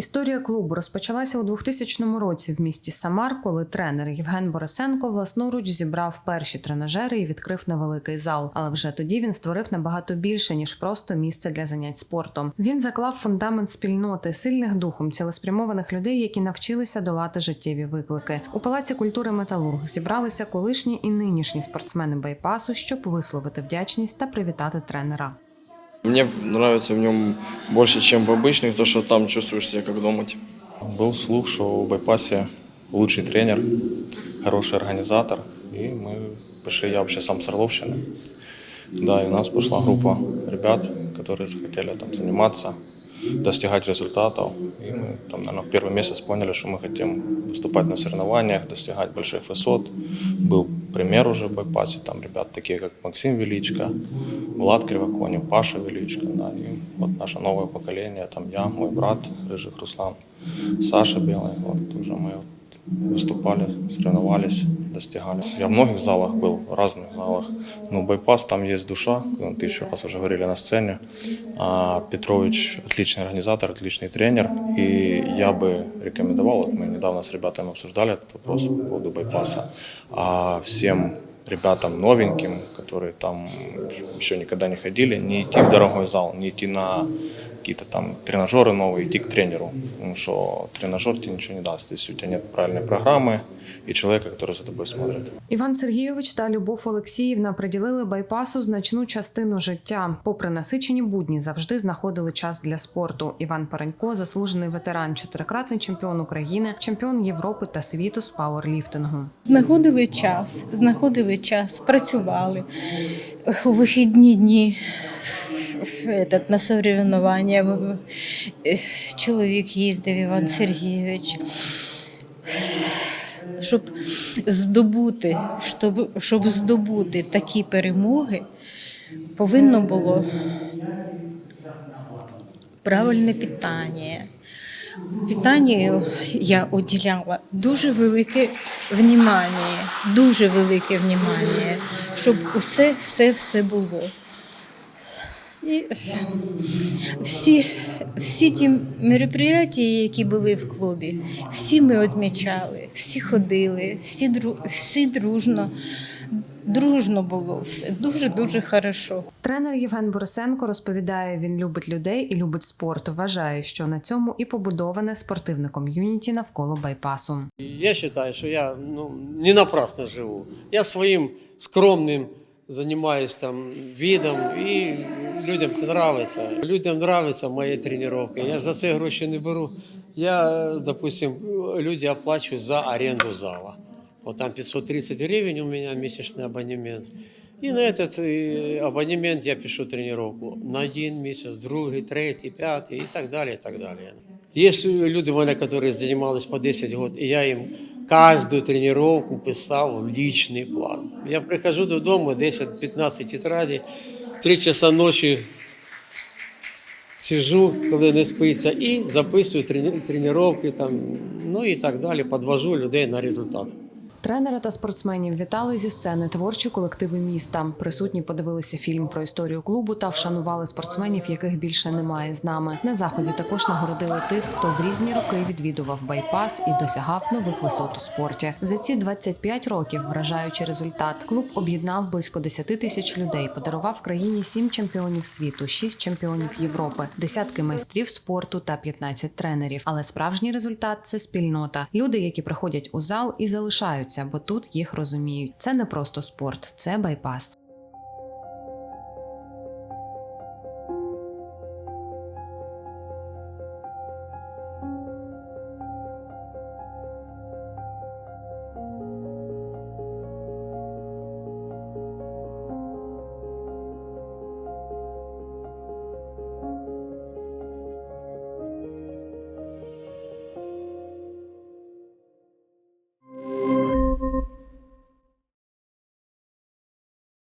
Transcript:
Історія клубу розпочалася у 2000 році в місті Самар, коли тренер Євген Борисенко власноруч зібрав перші тренажери і відкрив невеликий зал. Але вже тоді він створив набагато більше ніж просто місце для занять спортом. Він заклав фундамент спільноти, сильних духом, цілеспрямованих людей, які навчилися долати життєві виклики. У палаці культури Металург зібралися колишні і нинішні спортсмени байпасу, щоб висловити вдячність та привітати тренера. Мне нравится в нем больше, чем в обычных, то, что там чувствуешь себя как дома. Был слух, что в байпасе лучший тренер, хороший организатор. И мы пришли, я вообще сам с Орловщины. Да, и у нас пошла группа ребят, которые захотели там заниматься, достигать результатов. И мы там, наверное, первый месяц поняли, что мы хотим выступать на соревнованиях, достигать больших высот. Был пример уже в байпасе, там ребят такие, как Максим Величко, Влад Кривоконев, Паша Величко, да, и вот наше новое поколение, там я, мой брат Рыжик Руслан, Саша Белый, вот уже мы выступали, соревновались, достигали. Я в многих залах был, в разных залах. Ну, байпас, там есть душа, ну, тысячу раз уже говорили на сцене. А Петрович отличный организатор, отличный тренер. И я бы рекомендовал, вот мы недавно с ребятами обсуждали этот вопрос по поводу байпаса, а всем ребятам новеньким, которые там еще никогда не ходили, не идти в дорогой зал, не идти на какие-то там тренажеры новые, идти к тренеру. Потому что тренажер тебе ничего не даст, если у тебя нет правильной программы и человека, который за тобой смотрит. Іван Сергійович та Любов Олексіївна приділили байпасу значну частину життя. Попри насичені будні, завжди знаходили час для спорту. Іван Паренько, заслужений ветеран, чотирикратний чемпіон України, чемпіон Європи та світу з пауерліфтингу. Знаходили час, знаходили час, працювали у вихідні дні. Этот, на соревнування Е, чоловік їздив Іван Сергійович. Щоб здобути, щоб, щоб здобути такі перемоги, повинно було правильне питання. Питанню я уділяла дуже велике внімання, дуже велике внімання, щоб усе, все, все було. І всі, всі ті мероприятия, які були в клубі, всі ми відмічали, всі ходили, всі, дру, всі дружно, дружно було все, дуже-дуже хорошо. Тренер Євген Борисенко розповідає, він любить людей і любить спорт. Вважає, що на цьому і побудоване спортивне ком'юніті навколо байпасу. Я считаю, что я ну, не напрасно живу. Я своим скромным занимаюсь там видом, и людям це нравится. Людям нравятся мои тренировки. Я ж за це гроші не беру. Я, допустим, люди оплачивают за аренду зала. Вот там 530 гривен у меня месячный абонемент. И на этот э, абонемент я пишу тренировку на один месяц, другий, третій, п'ятий і так далі. І так далі. Є люди, в мене, які займалися по 10 років, і я їм кожну тренування писав в лічний план. Я прихожу додому, 10-15 тетрадей, 3 часа ночі сижу, коли не спиться, і записую тренування, ну і так далі, Подвожу людей на результат. Тренера та спортсменів вітали зі сцени творчі колективи міста. Присутні подивилися фільм про історію клубу та вшанували спортсменів, яких більше немає з нами. На заході також нагородили тих, хто в різні роки відвідував байпас і досягав нових висот у спорті. За ці 25 років, вражаючи результат, клуб об'єднав близько 10 тисяч людей, подарував країні 7 чемпіонів світу, 6 чемпіонів Європи, десятки майстрів спорту та 15 тренерів. Але справжній результат це спільнота. Люди, які приходять у зал і залишаються, бо тут їх розуміють. Це не просто спорт, це байпас.